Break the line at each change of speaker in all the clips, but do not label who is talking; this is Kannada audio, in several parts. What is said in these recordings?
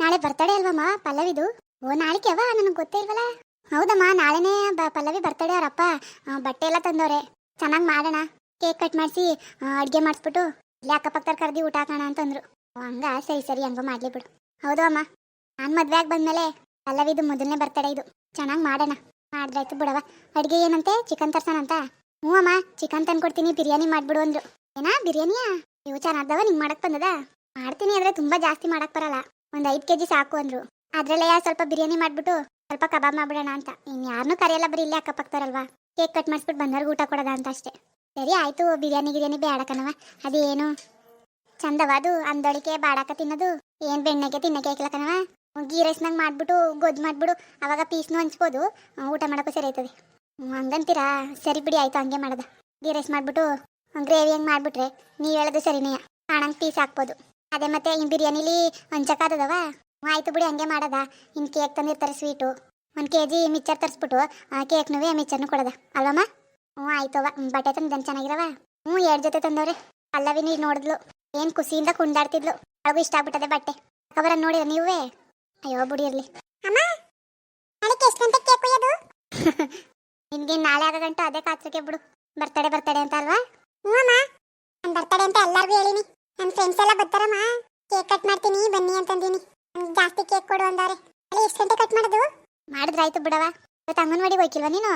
ನಾಳೆ ಬರ್ತಡೇ ಅಲ್ವಮ್ಮ ಪಲ್ಲವಿದು? ಓ ನಾಳೆಗೆ ಅವ? ನನಗೆ ಗೊತ್ತೇ ಇಲ್ವಲ್ಲ? ಹೌದಮ್ಮ, ನಾಳೆನೇ ಪಲ್ಲವಿ ಬರ್ತಡೇ ಅವರಪ್ಪ. ಬಟ್ಟೆ ಎಲ್ಲ ತಂದವ್ರೆ. ಚೆನ್ನಾಗಿ ಮಾಡೋಣ. ಕೇಕ್ ಕಟ್ ಮಾಡಿಸಿ ಅಡುಗೆ ಮಾಡಿಸ್ಬಿಟ್ಟು, ಇಲ್ಲೇ ಅಕ್ಕಪಕ್ಕದ ಕರೆದಿ ಊಟ ಹಾಕೋಣ ಅಂತಂದ್ರು. ಹಂಗ ಸರಿ ಸರಿ, ಹಂಗ ಮಾಡ್ಲಿ ಬಿಡು. ಹೌದು ಅಮ್ಮ. ನಾನು ಮದ್ವೆ ಆಗಿ ಬಂದ್ಮೇಲೆ ಪಲ್ಲವಿದು ಮೊದಲನೇ ಬರ್ತಡೆ ಇದು. ಚೆನ್ನಾಗಿ ಮಾಡೋಣ. ಮಾಡಿದ್ರಾಯ್ತು ಬಿಡವ ಅಡುಗೆ ಏನಂತೆ? ಚಿಕನ್ ತರ್ಸೋಣಂತ ಹ್ಞೂ ಅಮ್ಮ ಚಿಕನ್ ತಂದ್ಕೊಡ್ತೀನಿ, ಬಿರಿಯಾನಿ ಮಾಡಿಬಿಡು ಅಂದ್ರು. ಏನಾ, ಬಿರಿಯಾನಿಯಾ? ಇವು ಚೆನ್ನಾಗ್ದವ ನಿಂಗೆ ಮಾಡಕ್ಕೆ ಬಂದದ? ಮಾಡ್ತೀನಿ, ಆದ್ರೆ ತುಂಬ ಜಾಸ್ತಿ ಮಾಡಕ್ಕೆ ಬರಲ್ಲ. ಒಂದ್ ಕೆ ಕೆಜಿ ಸಾಕು ಅಂದ್ರು. ಅದ್ರಲ್ಲೇ ಸ್ವಲ್ಪ ಬಿರಿಯಾನಿ ಮಾಡ್ಬಿಟ್ಟು ಸ್ವಲ್ಪ ಕಬಾಬ್ ಮಾಡ್ಬಿಡೋಣ ಅಂತ. ಇನ್ನು ಯಾರನ್ನೂ ಕರೆಯಲ್ಲ ಬರೀ ಇಲ್ಲೇ ಅಕ್ಕಪಕ್ತಾರಲ್ವಾ ಕೇಕ್ ಕಟ್ ಮಾಡಿಸ್ಬಿಟ್ಟು ಬಂದವ್ರಿಗೆ ಊಟ ಕೊಡೋದ ಅಂತ ಅಷ್ಟೇ. ಸರಿ ಆಯ್ತು, ಬಿರಿಯಾನಿ ಗಿರಿಯಾನಿ ಬೇಡಕನವ ಅದೇನು? ಚಂದವ ಅದು ಅಂದೊಳಿಕೆ, ಬಾಡಕ ತಿನ್ನೋದು, ಏನ್ ಬೆಣ್ಣೆಗೆ ತಿನ್ನಕ್ಕೆ ಹಾಕಿಲ್ಲ ಗೀ ರೈಸ್ನಾಗ ಮಾಡ್ಬಿಟ್ಟು ಗೊದ್ದು ಮಾಡ್ಬಿಡು, ಅವಾಗ ಪೀಸ್ನು ಹಂಚ್ಬೋದು. ಊಟ ಮಾಡೋಕ್ಕೂ ಸರಿ ಆಯ್ತದೆ. ಹಂಗಂತೀರಾ? ಸರಿ ಬಿಡಿ, ಆಯ್ತು, ಹಂಗೆ ಮಾಡೋದ. ಗೀ ರೈಸ್ ಮಾಡಿಬಿಟ್ಟು ಗ್ರೇವಿ ಹಂಗೆ ಮಾಡ್ಬಿಟ್ರೆ ನೀವು ಹೇಳೋದು ಸರಿನೇ ಕಾಣಂಗೆ ಪೀಸ್ ಹಾಕ್ಬೋದು. ಅದೇ ಮತ್ತೆ ಇನ್ ಬಿರಿಯಾನಿಲಿ ಹಂಚಕ್ಕಾದದವ ಆಯ್ತು ಬಿಡಿ, ಹಂಗೆ ಮಾಡದ. ಇನ್ ಕೇಕ್ ತಂದಿರ್ತಾರೆ ಸ್ವೀಟು ಒಂದು ಕೆ ಜಿ ಮಿಕ್ಚರ್ ತರಿಸ್ಬಿಟ್ಟು, ಆ ಕೇಕ್ನುವೆ ಮಿಕ್ಚರ್ನು ಕೊಡದ. ಅಲ್ವಮ್ಮ ಹ್ಞೂ ಆಯ್ತವ ಬಟ್ಟೆ ತಂದು ಚೆನ್ನಾಗಿರವ ಹ್ಞೂ ಎರಡು ಜೊತೆ ತಂದವ್ರೆ. ನೀರು ನೋಡಿದ್ಲು. ಏನು ಖುಷಿಯಿಂದ ಕುಂದಾಡ್ತಿದ್ಲು. ಅವಳಿಗೂ ಇಷ್ಟ ಆಗ್ಬಿಟ್ಟದೆ ಬಟ್ಟೆ. ಅಕ್ಕಬರ ನೋಡಿದ ನೀವೇ? ಅಯ್ಯೋ, ಬಿಡಿ ಇರ್ಲಿ. ನಿನ್ಗೆ ನಾಳೆ ಆಗ ಗಂಟೆ, ಅದೇ ಕಾತ್ರಕ್ಕೆ ಬಿಡು. ಬರ್ತಡೆ ಬರ್ತಡೆ ಅಂತ ಅಲ್ವಾ? ಹ್ಞೂ ಅಮ್ಮ. ಬರ್ತಡೆ ಅಂತ ಎಲ್ಲರಿಗೂ ಹೇಳಿನಿ. ನನ್ನ ಫ್ರೆಂಡ್ಸ್ ಎಲ್ಲ ಬರ್ತಾರಮ್ಮ. ಕೇಕ್ ಕಟ್ ಮಾಡ್ತೀನಿ ಬನ್ನಿ ಅಂತಂದೀನಿ. ನನ್ಗೆ ಜಾಸ್ತಿ ಕೇಕ್ ಕೊಡು ಅಂದವ್ರೆ. ಅಲ್ಲಿ ಎಷ್ಟು ಗಂಟೆ ಕಟ್ ಮಾಡೋದು? ಮಾಡಿದ್ರಾಯ್ತು ಬಿಡವ ಇವತ್ತು ಅಂಗನವಾಡಿಗೆ ಹೋಯ್ಕಿಲ್ವಾ ನೀನು?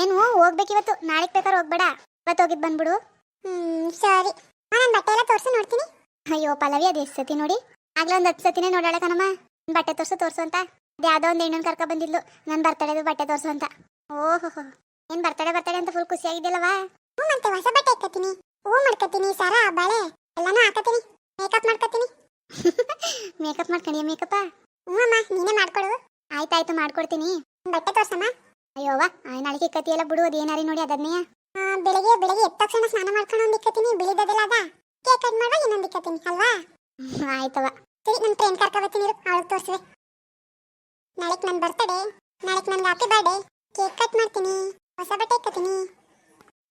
ಏನು ಹೋಗ್ಬೇಕಿವತ್ತು. ನಾಳೆಗೆ ಬೇಕಾದ್ರೆ ಹೋಗ್ಬೇಡ. ಇವತ್ತು ಹೋಗಿದ್ ಬಂದ್ಬಿಡು. ಹ್ಮ್ ಸರಿ. ನಾನು ಬಟ್ಟೆ ಎಲ್ಲ ತೋರಿಸಿ ನೋಡ್ತೀನಿ. ಅಯ್ಯೋ ಪಲ್ಲವಿ ಅದು ಎಷ್ಟು ಸತಿ ನೋಡಿ. ಆಗ್ಲೇ ಒಂದು ಹತ್ತು ಸತಿನೇ ನೋಡಾಳೆ ಕಣಮ್ಮ. ಬಟ್ಟೆ ತೋರಿಸು ತೋರಿಸು ಅಂತ. ಅದು ಯಾವುದೋ ಒಂದು ಹೆಣ್ಣನ್ನು ಕರ್ಕೊ ಬಂದಿದ್ಲು. ನನ್ನ ಬರ್ತಡೆದು ಬಟ್ಟೆ ತೋರಿಸು ಅಂತ. ಓಹೋ ಏನು ಬರ್ತಡೆ ಬರ್ತಡೆ ಅಂತ ಫುಲ್ ಖುಷಿಯಾಗಿದ್ದಿಲ್ಲವಾ ಹ್ಞೂ ಮತ್ತೆ ಹೊಸ ಬಟ್ಟೆ ಇಕ್ಕತ್ತೀನಿ ಹೂ ಮಾಡ್ಕತ್ತೀನಿ ಸರ ಬಳೆ ಎಲ್ಲಾನು ಹಾಕತ್ತೀನಿ ಮೇಕಪ್ ಮಾಡ್ಕತ್ತೀನಿ ಮೇಕಪ್ ಮಾಡ್ಕೊಂಡಿಯ ಮೇಕಪ್ಪ? ಹ್ಞೂ ಅಮ್ಮ ನೀನೇ ಮಾಡ್ಕೊಡು. ಆಯ್ತಾಯ್ತು ಮಾಡ್ಕೊಡ್ತೀನಿ. ಬಟ್ಟೆ ತೋರ್ಸಮ್ಮ. ಅಯ್ಯೋವ ನಾಳೆಗೆ ಕತ್ತಿ ಎಲ್ಲ ಅದು ಏನಾರಿ ನೋಡಿ ಅದನ್ನೇ ಬೆಳಗ್ಗೆ ಬೆಳಗ್ಗೆ ಎದ್ದ ತಕ್ಷಣ ಸ್ನಾನ ಮಾಡ್ಕೊಂಡು ಒಂದು ಇಕ್ಕತ್ತೀನಿ ಬಿಳಿದದೆಲ್ಲ ಅದ? ಕೇಕ್ ಕಟ್ ಮಾಡುವ ಇನ್ನೊಂದು ಇಕ್ಕತ್ತೀನಿ ಅಲ್ವಾ? ಆಯ್ತವ ಸರಿ ನನ್ನ ಫ್ರೆಂಡ್ ಕರ್ಕೊಬತ್ತೀನಿ ಅವಳಿಗೆ ತೋರಿಸುವೆ. ನಾಳೆಗೆ ನನ್ನ ಬರ್ತಡೇ ನಾಳೆಗೆ ನನ್ಗೆ ಹ್ಯಾಪಿ ಬರ್ಡೇ ಕೇಕ್ ಕಟ್ ಮಾಡ್ತೀನಿ ಹೊಸ ಬಟ್ಟೆ ಇಕ್ಕತ್ತೀನಿ.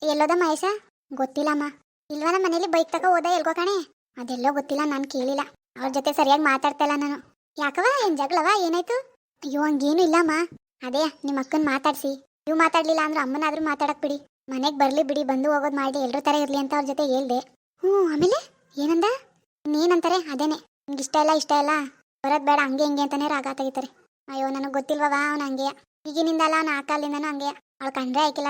ಎಲ್ಲೋದ ಮಹೇಶ ಗೊತ್ತಿಲ್ಲಮ್ಮ. ಇಲ್ವಾ ನಮ್ಮ ಮನೇಲಿ ಬೈಕ್ ತಗೋ ಹೋದ ಎಲ್ಗೋ ಕಣೆ? ಅದೆಲ್ಲೋ ಗೊತ್ತಿಲ್ಲ, ನಾನು ಕೇಳಿಲ್ಲ. ಅವ್ರ ಜೊತೆ ಸರಿಯಾಗಿ ಮಾತಾಡ್ತಾ ಇಲ್ಲ ನಾನು. ಯಾಕವ ಏನ್ ಜಗಳವ ಏನಾಯ್ತು? ಅಯ್ಯೋ, ಹಂಗೇನು ಇಲ್ಲಮ್ಮ. ಅದೇ ನಿಮ್ಮ ಅಕ್ಕನ ಮಾತಾಡ್ಸಿ. ನೀವು ಮಾತಾಡ್ಲಿಲ್ಲ ಅಂದ್ರೆ ಅಮ್ಮನಾದ್ರೂ ಮಾತಾಡಕ್ ಬಿಡಿ. ಮನೆಗೆ ಬರ್ಲಿ ಬಿಡಿ, ಬಂದು ಹೋಗೋದು ಮಾಡಿ ಎಲ್ರ ತರ ಇರ್ಲಿ ಅಂತ ಅವ್ರ ಜೊತೆ ಹೇಳ್ದೆ. ಹ್ಞೂ, ಆಮೇಲೆ? ಏನಂದ? ಇನ್ನೇನಂತಾರೆ? ಅದೇನೆ. ನಿಮ್ಗೆ ಇಷ್ಟ ಇಲ್ಲ ಇಷ್ಟ ಇಲ್ಲ. ಬರೋದು ಬೇಡ, ಹಂಗೆ, ಹಿಂಗೆ ಅಂತಾನೆ ರಾಗ ತೆಗಿತಾರೆ. ಅಯ್ಯೋ, ನನಗೆ ಗೊತ್ತಿಲ್ವವ ಅವ್ನು ಹಂಗೆಯ? ಈಗಿನಿಂದಲ್ಲ, ಅವ್ನು ಆ ಕಾಲದಿಂದನೂ ಹಂಗೆಯ? ಅವಳು ಕಂಡ್ರೆ ಆಯ್ಕಿಲ್ಲ.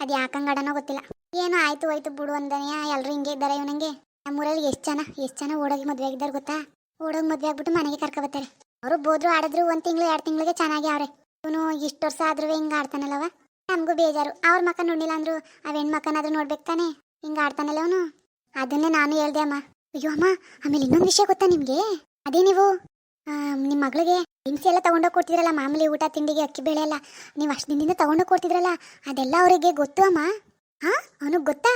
ಅದು ಯಾಕಂಗಡನೋ ಗೊತ್ತಿಲ್ಲ. ಏನೋ ಆಯ್ತು, ಹೋಯ್ತು ಬಿಡು ಅಂದನೆಯ ಎಲ್ಲರೂ ಹಿಂಗೆ ಇದ್ದಾರೆ ಇವನಂಗೆ. ನಮ್ಮೂರಲ್ಲಿ ಎಷ್ಟು ಜನ ಎಷ್ಟು ಜನ ಓಡೋಗಿ ಮದುವೆ ಆಗಿದ್ದಾರೆ ಗೊತ್ತಾ? ಓಡೋಗಿ ಮದುವೆ ಆಗ್ಬಿಟ್ಟು ಮನೆಗೆ ಕರ್ಕೊಬತ್ತಾರೆ ಅವರು ಬೋದ್ರು ಆಡಿದ್ರು, ಒಂದು ತಿಂಗಳು, ಎರಡು ತಿಂಗಳಿಗೆ ಚೆನ್ನಾಗಿ ಅವ್ರೆ. ಇವನು ಇಷ್ಟು ವರ್ಷ ಆದ್ರೂ ಹಿಂಗೆ ಆಡ್ತಾನಲ್ಲವ? ನಮಗೂ ಬೇಜಾರು. ಅವ್ರ ಮಕ್ಕ ನೋಡಿಲ್ಲ ಅಂದ್ರು, ಅವ್ ಹೆಣ್ಮಕ್ಕನಾದ್ರೂ ನೋಡ್ಬೇಕು ತಾನೆ. ಹಿಂಗೆ ಆಡ್ತಾನಲ್ಲ ಅವನು. ಅದನ್ನೇ ನಾನು ಹೇಳ್ದೆ ಅಮ್ಮ. ಅಯ್ಯೋ ಅಮ್ಮ, ಆಮೇಲೆ ಇನ್ನೊಂದು ವಿಷಯ ಗೊತ್ತಾ ನಿಮಗೆ? ಅದೇ ನೀವು ನಿಮ್ಮ ಮಗಳಿಗೆ ಹಿಂಸೆ ಎಲ್ಲ ತಗೊಂಡೋಗಿ ಕೊಡ್ತಿದ್ರಲ್ಲ ಮಾಮೂಲಿ ಊಟ, ತಿಂಡಿಗೆ, ಅಕ್ಕಿ, ಬೆಳೆ ಎಲ್ಲ? ನೀವು ಅಷ್ಟು ದಿನದಿಂದ ತಗೊಂಡೋಗಿ ಕೊಡ್ತಿದ್ರಲ್ಲ? ಅದೆಲ್ಲ ಅವರಿಗೆ ಗೊತ್ತು ಅಮ್ಮ. ಹಾ, ಅವನಿಗೆ ಗೊತ್ತಾ?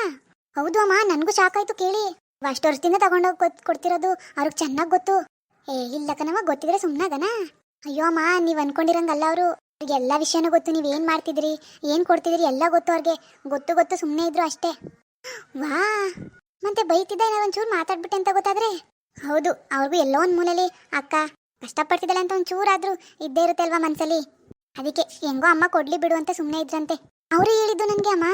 ಹೌದು ಅಮ್ಮ, ನನಗೂ ಶಾಕಾಯ್ತು ಕೇಳಿ. ಅಷ್ಟು ವರ್ಷದಿಂದ ತಗೊಂಡೋಗಿ ಗೊತ್ತು ಕೊಡ್ತಿರೋದು ಅವ್ರಿಗೆ ಚೆನ್ನಾಗಿ ಗೊತ್ತು. ಏ, ಇಲ್ಲ ಕಣವ ಗೊತ್ತಿದ್ರೆ ಸುಮ್ಮನಾಗನ ಅಯ್ಯೋ ಅಮ್ಮ, ನೀವು ಅನ್ಕೊಂಡಿರಂಗಲ್ಲ ಅವರು. ಅವ್ರಿಗೆ ಎಲ್ಲ ವಿಷಯನೂ ಗೊತ್ತು, ನೀವು ಏನು ಮಾಡ್ತಿದ್ರಿ, ಏನು ಕೊಡ್ತಿದ್ರಿ ಎಲ್ಲ ಗೊತ್ತು ಅವ್ರಿಗೆ. ಗೊತ್ತು ಗೊತ್ತು ಸುಮ್ಮನೆ ಇದ್ರು ಅಷ್ಟೇ. ವಾ, ಮತ್ತೆ ಬೈತಿದ್ದ ಏನೋ ಒಂಚೂರು ಮಾತಾಡ್ಬಿಟ್ಟೆ ಅಂತ ಗೊತ್ತಾದ್ರೆ? ಹೌದು, ಅವ್ರಿಗೂ ಎಲ್ಲೋ ಒಂದು ಮೂಲೆಯಲ್ಲಿ ಅಕ್ಕ ಕಷ್ಟಪಡ್ತಿದ್ದಾಳೆ ಅಂತ ಒಂಚೂರಾದರೂ ಇದ್ದೇ ಇರುತ್ತೆ ಅಲ್ವಾ ಮನಸ್ಸಲ್ಲಿ ಅದಕ್ಕೆ ಹೆಂಗೋ ಅಮ್ಮ ಕೊಡ್ಲಿ ಬಿಡು ಅಂತ ಸುಮ್ಮನೆ ಇದ್ರಂತೆ. ಅವರು ಹೇಳಿದ್ದು ನನಗೆ ಅಮ್ಮ.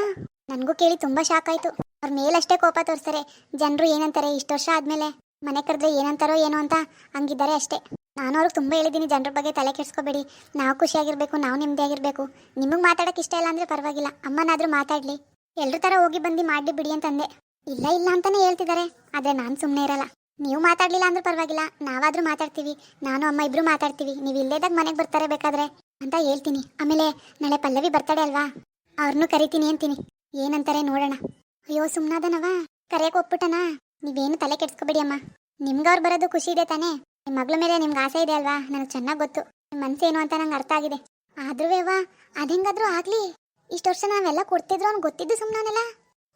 ನನಗೂ ಕೇಳಿ ತುಂಬ ಶಾಕ್ ಆಯ್ತು. ಅವ್ರ ಮೇಲಷ್ಟೇ ಕೋಪ ತೋರಿಸ್ತಾರೆ. ಜನರು ಏನಂತಾರೆ? ಇಷ್ಟು ವರ್ಷ ಆದಮೇಲೆ ಮನೆ ಕರೆದ್ರೆ ಏನಂತಾರೋ ಏನೋ ಅಂತ ಹಂಗಿದ್ದಾರೆ ಅಷ್ಟೇ. ನಾನು ಅವ್ರಿಗೆ ತುಂಬ ಹೇಳಿದ್ದೀನಿ, ಜನರ ಬಗ್ಗೆ ತಲೆ ಕೆಡಿಸ್ಕೋಬೇಡಿ. ನಾವು ಖುಷಿಯಾಗಿರಬೇಕು, ನಾವು ನೆಮ್ಮದಿಯಾಗಿರ್ಬೇಕು. ನಿಮಗೆ ಮಾತಾಡೋಕೆ ಇಷ್ಟ ಇಲ್ಲ ಅಂದರೆ ಪರವಾಗಿಲ್ಲ. ಅಮ್ಮನಾದರೂ ಮಾತಾಡಲಿ. ಎಲ್ಲರ ಥರ ಹೋಗಿ ಬಂದು ಮಾಡಿ ಬಿಡಿ ಅಂತಂದೆ. ಇಲ್ಲ ಇಲ್ಲ ಅಂತಲೇ ಹೇಳ್ತಿದ್ದಾರೆ. ಆದ್ರೆ ನಾನು ಸುಮ್ಮನೆ ಇರಲ್ಲ. ನೀವು ಮಾತಾಡಲಿಲ್ಲ ಅಂದ್ರೆ ಪರವಾಗಿಲ್ಲ. ನಾವಾದರೂ ಮಾತಾಡ್ತೀವಿ. ನಾನು, ಅಮ್ಮ ಇಬ್ಬರು ಮಾತಾಡ್ತೀವಿ. ನೀವು ಇಲ್ಲೇದಾಗ ಮನೆಗೆ ಬರ್ತಾರೆ ಬೇಕಾದ್ರೆ ಅಂತ ಹೇಳ್ತೀನಿ. ಆಮೇಲೆ ನಾಳೆ ಪಲ್ಲವಿ ಬರ್ತಾಳೆ ಅಲ್ವಾ? ಅವ್ರನ್ನೂ ಕರಿತೀನಿ ಅಂತೀನಿ. ಏನಂತಾರೆ ನೋಡೋಣ. ಅಯ್ಯೋ, ಸುಮ್ನಾದನವ? ಕರೆಯಕ್ಕೆ ಒಪ್ಬಿಟ್ಟನ ನೀವೇನು ತಲೆ ಕೆಡ್ಸ್ಕೊಬೇಡಿ ಅಮ್ಮ ನಿಮ್ಗೆ ಅವ್ರು ಬರೋದು ಖುಷಿ ಇದೆ ತಾನೇ? ನಿಮ್ಮ ಮಗಳ ಮೇಲೆ ನಿಮ್ಗೆ ಆಸೆ ಇದೆ ಅಲ್ವಾ? ನನಗೆ ಚೆನ್ನಾಗಿ ಗೊತ್ತು. ನಿಮ್ಮ ಮನಸ್ಸೇನು ಅಂತ ನಂಗೆ ಅರ್ಥ ಆಗಿದೆ. ಆದ್ರೂ ಅವ ಅതെಂಗಾದ್ರೂ ಆಗ್ಲಿ. ಇಷ್ಟು ವರ್ಷ ನಾವೆಲ್ಲ ಕೊಡ್ತಿದ್ರು ಅವ್ನು ಗೊತ್ತಿದ್ದು ಸುಮ್ಮನಲ್ಲ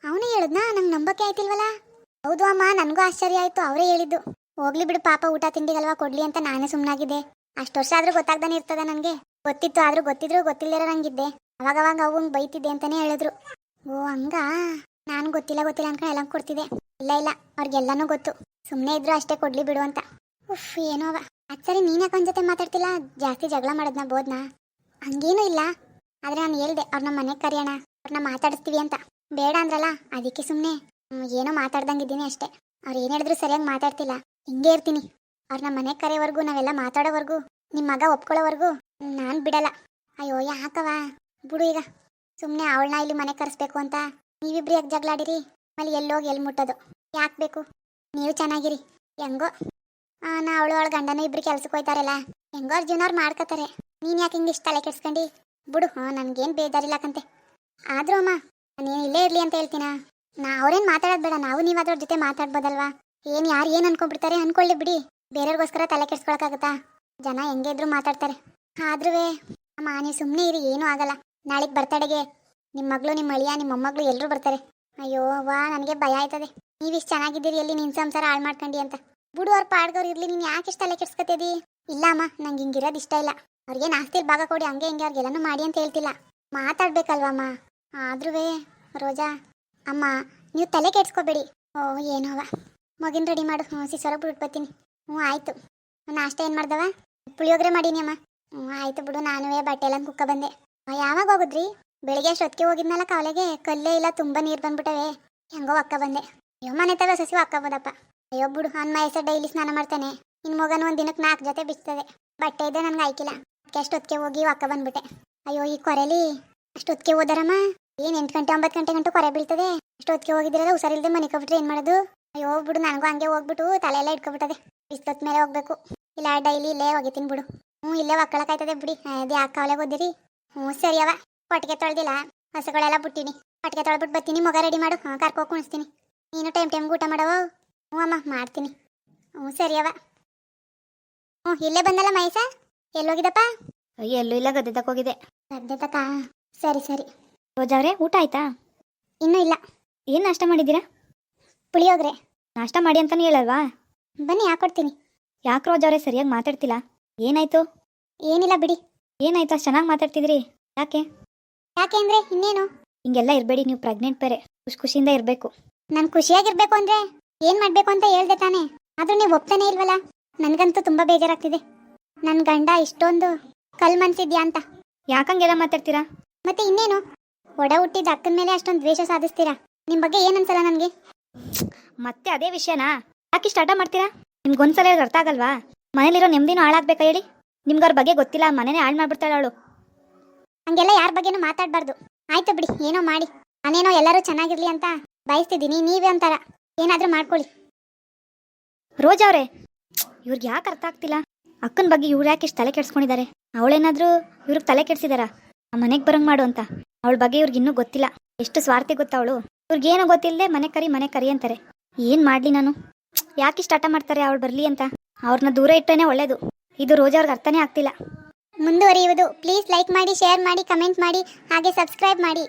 ಅವನೇ ಹೇಳಿದ್ನಾ? ನಂಗೆ ನಂಬಕ್ಕೆ ಆಯ್ತಿಲ್ವಲ್ಲ ಹೌದು ಅಮ್ಮ, ನನಗೂ ಆಶ್ಚರ್ಯ ಆಯ್ತು. ಅವರೇ ಹೇಳಿದ್ದು. ಹೋಗ್ಲಿ ಬಿಡು ಪಾಪ, ಊಟ ತಿಂಡಿಗಲ್ವಾ ಕೊಡ್ಲಿ ಅಂತ ನಾನೇ ಸುಮ್ಮನಾಗಿದ್ದೆ ಅಷ್ಟು ವರ್ಷ ಆದ್ರೂ ಗೊತ್ತಾಗ್ದಾನೆ ಇರ್ತದ ನನಗೆ. ಗೊತ್ತಿತ್ತು, ಆದ್ರೂ ಗೊತ್ತಿದ್ರು ಗೊತ್ತಿಲ್ಲರ ನಂಗಿದ್ದೆ. ಅವಾಗ ಅವಾಗ ಅವಂಗ್ ಬೈತಿದ್ದೆ ಅಂತಲೇ ಹೇಳಿದ್ರು. ಓ, ಹಂಗ? ನಾನು ಗೊತ್ತಿಲ್ಲ ಗೊತ್ತಿಲ್ಲ ಅನ್ಕೊಂಡು ಎಲ್ಲ ಕೊಡ್ತಿದ್ದೆ. ಇಲ್ಲ ಇಲ್ಲ. ಅವ್ರಿಗೆಲ್ಲನೂ ಗೊತ್ತು. ಸುಮ್ಮನೆ ಇದ್ರು ಅಷ್ಟೇ ಕೊಡ್ಲಿ ಬಿಡು ಅಂತ. ಉಫ್, ಏನೋ ಸರಿ ನೀನ್ ಯಾಕೆ ಜೊತೆ ಮಾತಾಡ್ತಿಲ್ಲ? ಜಾಸ್ತಿ ಜಗಳ ಮಾಡೋದ್ನ, ಬೋದ್ನಾ? ಹಂಗೇನು ಇಲ್ಲ. ಆದ್ರೆ ನಾನು ಹೇಳ್ದೆ ಅವ್ರನ್ನ ಮನೆಗೆ ಕರೆಯೋಣ. ಅವ್ರನ್ನ ಮಾತಾಡಿಸ್ತೀವಿ ಅಂತ. ಬೇಡ ಅಂದ್ರಲ್ಲ, ಅದಕ್ಕೆ ಸುಮ್ಮನೆ ಏನೋ ಮಾತಾಡ್ದಂಗಿದ್ದೀನಿ ಅಷ್ಟೇ. ಅವ್ರು ಏನು ಹೇಳಿದ್ರು ಸರಿಯಾಗಿ ಮಾತಾಡ್ತಿಲ್ಲ. ಹಿಂಗೆ ಇರ್ತೀನಿ. ಅವ್ರನ್ನ ಮನೆಗೆ ಕರೆಯೋವರೆಗೂ ನಾವೆಲ್ಲ ಮಾತಾಡೋವರೆಗೂ ನಿಮ್ಮ ಮಗ ಒಪ್ಕೊಳ್ಳೋವರೆಗೂ ನಾನು ಬಿಡಲ್ಲ. ಅಯ್ಯೋ ಯಾಕವ ಬಿಡು ಈಗ. ಸುಮ್ಮನೆ ಅವಳನ್ನ ಇಲ್ಲಿ ಮನೆ ಕರೆಸ್ಬೇಕು ಅಂತ. ನೀವಿಬ್ರು ಯಾಕೆ ಜಗಳಾಡಿರಿ? ಆಮೇಲೆ ಎಲ್ಲೋಗಿ ಎಲ್ಲಿ ಮುಟ್ಟೋದು. ಯಾಕೆ ಬೇಕು? ನೀವು ಚೆನ್ನಾಗಿರಿ. ಹೆಂಗೋ? ನಾ ಅವಳು ಅವಳ ಗಂಡನ ಇಬ್ರು ಕೆಲ್ಸಕ್ಕೆ ಹೋಯ್ತಾರಲ್ಲ. ಹೆಂಗೋ ಅವ್ರ ಜೀವನ ಮಾಡ್ಕೋತಾರೆ. ನೀನು ಯಾಕೆ ಹಿಂಗೆ ಇಷ್ಟು ತಲೆ ಕೆಡ್ಸ್ಕೊಂಡಿ? ಬಿಡು ಹಾಂ ನನಗೇನು ಬೇಜಾರಿಲ್ಲಕಂತೆ. ಆದರೂ ಅಮ್ಮ ನಾನೇನು ಇಲ್ಲೇ ಇರಲಿ ಅಂತ ಹೇಳ್ತೀನ? ನಾ ಅವ್ರೇನು ಮಾತಾಡೋದು ಬೇಡ, ನಾವು ನೀವು ಅದ್ರ ಜೊತೆ ಮಾತಾಡ್ಬೋದಲ್ವಾ? ಏನು ಯಾರು ಏನು ಅನ್ಕೊಂಡ್ಬಿಡ್ತಾರೆ ಅನ್ಕೊಳ್ಳಿ ಬಿಡಿ. ಬೇರೆಯವ್ರಿಗೋಸ್ಕರ ತಲೆ ಕೆಡ್ಸ್ಕೊಳಕ್ಕಾಗತ್ತಾ? ಜನ ಹೆಂಗೆ ಇದ್ರು ಮಾತಾಡ್ತಾರೆ. ಆದ್ರೂ ಅಮ್ಮ, ನೀವು ಸುಮ್ಮನೆ ಇರಿ, ಏನೂ ಆಗಲ್ಲ. ನಾಳೆಗೆ ಬರ್ತಡೆಗೆ. ನಿಮ್ಮ ಮಗಳು ನಿಮ್ಮ ಅಳಿಯ ನಿಮ್ಮ ಮೊಮ್ಮಗಳು ಎಲ್ಲರೂ ಬರ್ತಾರೆ. ಅಯ್ಯೋ ವಾ ನನಗೆ ಭಯ ಆಯ್ತದೆ. ನೀವಿಷ್ಟು ಚೆನ್ನಾಗಿದ್ದೀರಿ, ಎಲ್ಲಿ ನಿನ್ನ ಸಂಸಾರ ಹಾಳು ಮಾಡ್ಕೊಂಡಿ ಅಂತ. ಬಿಡು ಅವ್ರ ಪಾಡ್ದವ್ರು ಇರಲಿ, ನೀನು ಯಾಕೆ ಇಷ್ಟ ತಲೆ ಕೆಡ್ಸ್ಕೊತಿದಿ? ಇಲ್ಲ ಅಮ್ಮ, ನಂಗೆ ಹಿಂಗಿರೋದು ಇಷ್ಟ ಇಲ್ಲ. ಅವ್ರಿಗೆ ಆಸ್ತಿಲ್ ಭಾಗ ಕೊಡಿ, ಹಂಗೆ ಹಿಂಗೆ ಅವ್ರಿಗೆಲ್ಲನೂ ಮಾಡಿ ಅಂತ ಹೇಳ್ತಿಲ್ಲ. ಮಾತಾಡ್ಬೇಕಲ್ವಮ್ಮ ಆದ್ರೂ ರೋಜಾ. ಅಮ್ಮ, ನೀವು ತಲೆ ಕೆಡ್ಸ್ಕೊಬೇಡಿ. ಓ ಏನೋವ ಮಗಿನ ರೆಡಿ ಮಾಡು. ಹ್ಞೂ ಸಿಸರ ಬಿಟ್ಬತ್ತೀನಿ ಹ್ಞೂ ಆಯಿತು. ನಾಷ್ಟ ಏನು ಮಾಡ್ದವ? ಪುಳಿಯೋಗರೆ ಮಾಡೀನಿ ಅಮ್ಮ. ಹ್ಞೂ ಆಯಿತು ಬಿಡು, ನಾನುವೇ ಬಟ್ಟೆ ಎಲ್ಲ ಕುಕ್ಕ ಬಂದೆ. ಯಾವಾಗ ಹೋಗುದ್ರಿ? ಬೆಳಿಗ್ಗೆ ಅಷ್ಟೊತ್ತಿಗೆ ಹೋಗಿದ್ನಲ್ಲ ಕಾವಲೆಗೆ, ಕಲ್ಲೇ ಇಲ್ಲ, ತುಂಬಾ ನೀರು ಬಂದ್ಬಿಟ್ಟವೆ. ಹೆಂಗೋ ಅಕ್ಕ ಬಂದೆ. ಅಯ್ಯೋ ಮನೆ ತಗ ಸಸಿ ಅಕ್ಕಬೋದಪ್ಪ ಅಯ್ಯೋ, ಬಿಡು ಅನ್ನ ಹೆಸರು ಡೈಲಿ ಸ್ನಾನ ಮಾಡ್ತಾನೆ. ಇನ್ ಮಗನ ಒಂದು ದಿನಕ್ಕೆ ನಾಲ್ಕು ಜೊತೆ ಬಿಚ್ತದೆ. ಬಟ್ಟೆ ಇದೆ ನನಗೆ ಆಯ್ಕಿಲ್ಲ ಅದಕ್ಕೆ ಅಷ್ಟೊತ್ತಿಗೆ ಹೋಗಿ ಅಕ್ಕ ಬಂದ್ಬಿಟ್ಟೆ. ಅಯ್ಯೋ, ಈ ಕೊರೆಲಿ. ಅಷ್ಟೊತ್ತಿಗೆ ಹೋದಾರಮ್ಮ? ಏನ್ ಎಂಟು ಗಂಟೆ, ಒಂಬತ್ತು ಗಂಟೆ ಗಂಟೆ ಕೊರೆ ಬೀಳ್ತದೆ? ಅಷ್ಟೊತ್ತಿಗೆ ಹೋಗಿದ್ರಲ್ಲ, ಹುಷಾರಿಲ್ದೆ ಮನೆ ಕೊಬಿಟ್ರೆ ಏನು ಮಾಡೋದು? ಅಯ್ಯೋ, ಬಿಡು, ನನಗೂ ಹಂಗೆ ಹೋಗ್ಬಿಟ್ಟು ತಲೆ ಎಲ್ಲ ಇಟ್ಕೊಬಿಟ್ಟದೆ. ಬಿಸ್ಲೊತ್ ಮೇಲೆ ಹೋಗ್ಬೇಕು. ಇಲ್ಲ, ಡೈಲಿ ಇಲ್ಲೇ ಹೋಗಿತೀನಿ ಬಿಡು. ಹ್ಞೂ, ಇಲ್ಲೇ ಒಕ್ಕಳಕ್ಕಾಯ್ತದೆ ಬಿಡಿ. ಅದು ಯಾಕೆ ಕಾವಲೆಗೆ ಓದಿರಿ ಹ್ಞೂ ಸರಿ ಅವ. ಕೊಟ್ಟಿಗೆ ತೊಳೆದಿಲ್ಲ. ಹಸುಗಳೆಲ್ಲ ಬಿಟ್ಟಿನಿ. ಕೊಟ್ಟಿಗೆ ತೊಳ್ಬಿಟ್ಟು ಬರ್ತೀನಿ. ಮೊಗ ರೆಡಿ ಮಾಡು. ಹಾಂ ಕರ್ಕೋ ಕುಣಿಸ್ತೀನಿ. ನೀನು ಟೈಮ್ ಟೈಮ್ಗೆ ಊಟ ಮಾಡವ ಹ್ಞೂ ಅಮ್ಮ ಮಾಡ್ತೀನಿ. ಹ್ಞೂ ಸರಿ ಅವ. ಹ್ಞೂ ಇಲ್ಲೇ ಬಂದಲ್ಲ ಮಹೇಶ? ಎಲ್ಲೋಗಿದಪ್ಪ
ಎಲ್ಲೂ ಇಲ್ಲ ಗದ್ದೆ ತಕೋಗಿದೆ
ಗದ್ದೆ ತಕ್ಕ ಸರಿ. ಸರಿ
ರೋಜಾವ್ರೆ ಊಟ ಆಯ್ತಾ?
ಇನ್ನೂ ಇಲ್ಲ.
ಏನು ನಾಷ್ಟ ಮಾಡಿದ್ದೀರಾ?
ಪುಳಿಯೋಗ್ರೆ.
ನಾಷ್ಟ ಮಾಡಿ ಅಂತಾನೆ ಹೇಳಲ್ವಾ?
ಬನ್ನಿ ಹಾಕೊಡ್ತೀನಿ.
ಯಾಕೆ ರೋಜಾವ್ರೆ ಸರಿಯಾಗಿ ಮಾತಾಡ್ತಿಲ್ಲ? ಏನಾಯ್ತು?
ಏನಿಲ್ಲ ಬಿಡಿ.
ಏನಾಯ್ತು? ಅಷ್ಟು ಚೆನ್ನಾಗಿ ಮಾತಾಡ್ತಿದ್ರಿ? ಯಾಕೆ?
ಯಾಕೆ ಅಂದ್ರೆ ಇನ್ನೇನು?
ಹಿಂಗೆಲ್ಲ ಇರಬೇಡಿ ನೀವು ಪ್ರೆಗ್ನೆಂಟ್ ಬೇರೆ. ಖುಷಿ ಖುಷಿಯಿಂದ ಇರಬೇಕು.
ನಾನು ಖುಷಿಯಾಗಿರ್ಬೇಕು ಅಂದ್ರೆ ಏನ್ ಮಾಡ್ಬೇಕು ಅಂತ ಹೇಳ್ದೆ ತಾನೆ. ಆದ್ರೂ ನೀವು ಒಪ್ತಾನೆ ಇಲ್ವಲ್ಲ? ನನ್ಗಂತೂ ತುಂಬಾ ಬೇಜಾರಾಗ್ತಿದೆ. ನನ್ ಗಂಡ ಇಷ್ಟೊಂದು ಕಲ್ ಮನ್ಸಿದ್ಯಾ ಅಂತ.
ಯಾಕಂಗೆಲ್ಲ ಮಾತಾಡ್ತೀರಾ?
ಮತ್ತೆ ಇನ್ನೇನು? ಒಡ ಹುಟ್ಟಿದ ಅಕ್ಕನ ಮೇಲೆ ಅಷ್ಟೊಂದು ದ್ವೇಷ ಸಾಧಿಸ್ತೀರಾ? ನಿಮ್ ಬಗ್ಗೆ ಏನ್ ಅನ್ಸಲ್ಲ ನನ್ಗೆ?
ಮತ್ತೆ ಅದೇ ವಿಷಯನಾ? ಯಾಕೆ ಸ್ಟಾರ್ಟ ಮಾಡ್ತೀರಾ? ನಿಮ್ಗೊಂದ್ಸಲ ಒಂದ್ಸಲ ಅರ್ಥ ಆಗಲ್ವಾ? ಮನೇಲಿರೋ ನೆಮ್ಮದಿನೂ ಹಾಳಾಗ್ಬೇಕಾ ಹೇಳಿ? ನಿಮ್ಗೆ ಅವ್ರ ಬಗ್ಗೆ ಗೊತ್ತಿಲ್ಲ, ಮನೇನೆ ಹಾಳು ಮಾಡ್ಬಿಡ್ತಾಳೆ ಅವಳು.
ಹಂಗೆಲ್ಲ ಯಾರ ಬಗ್ಗೆನೂ ಮಾತಾಡ್ಬಾರ್ದು. ಆಯ್ತು ಬಿಡಿ, ಏನೋ ಮಾಡಿ. ನಾನೇನೋ ಎಲ್ಲರೂ ಚೆನ್ನಾಗಿರ್ಲಿ ಅಂತ ಬಯಸ್ತಿದ್ದೀನಿ, ನೀವೇ ಅಂತಾರ ಏನಾದ್ರೂ ಮಾಡ್ಕೊಳ್ಳಿ.
ರೋಜ್ ಅವ್ರೆ, ಇವ್ರಿಗೆ ಯಾಕೆ ಅರ್ಥ ಆಗ್ತಿಲ್ಲ? ಅಕ್ಕನ ಬಗ್ಗೆ ಇವ್ರು ಯಾಕೆ ಇಷ್ಟು ತಲೆ ಕೆಡ್ಸ್ಕೊಂಡಿದ್ದಾರೆ ಅವಳೇನಾದರೂ ಇವ್ರಿಗೆ ತಲೆ ಕೆಡ್ಸಿದಾರ? ಮನೆಗೆ ಬರಂಗ್ ಮಾಡು ಅಂತ. ಅವಳ ಬಗ್ಗೆ ಇವ್ರಿಗೆ ಇನ್ನೂ ಗೊತ್ತಿಲ್ಲ. ಎಷ್ಟು ಸ್ವಾರ್ಥಿ ಗೊತ್ತವಳು ಇವ್ರಿಗೇನೋ ಗೊತ್ತಿಲ್ಲದೆ ಮನೆ ಕರಿ ಮನೆ ಕರಿ ಅಂತಾರೆ. ಏನು ಮಾಡಲಿ ನಾನು? ಯಾಕೆ ಇಷ್ಟು ಆಟ ಮಾಡ್ತಾರೆ, ಅವಳು ಬರಲಿ ಅಂತ? ಅವ್ರನ್ನ ದೂರ ಇಟ್ಟೇನೆ ಒಳ್ಳೇದು. ಇದು ರೋಜಾ ಅವ್ರಿಗೆ ಅರ್ಥನೇ ಆಗ್ತಿಲ್ಲ.
ಮುಂದುವರಿಯುವುದು. ಪ್ಲೀಸ್ ಲೈಕ್ ಮಾಡಿ ಶೇರ್ ಮಾಡಿ ಕಮೆಂಟ್ ಮಾಡಿ, ಹಾಗೆ ಸಬ್ಸ್ಕ್ರೈಬ್ ಮಾಡಿ.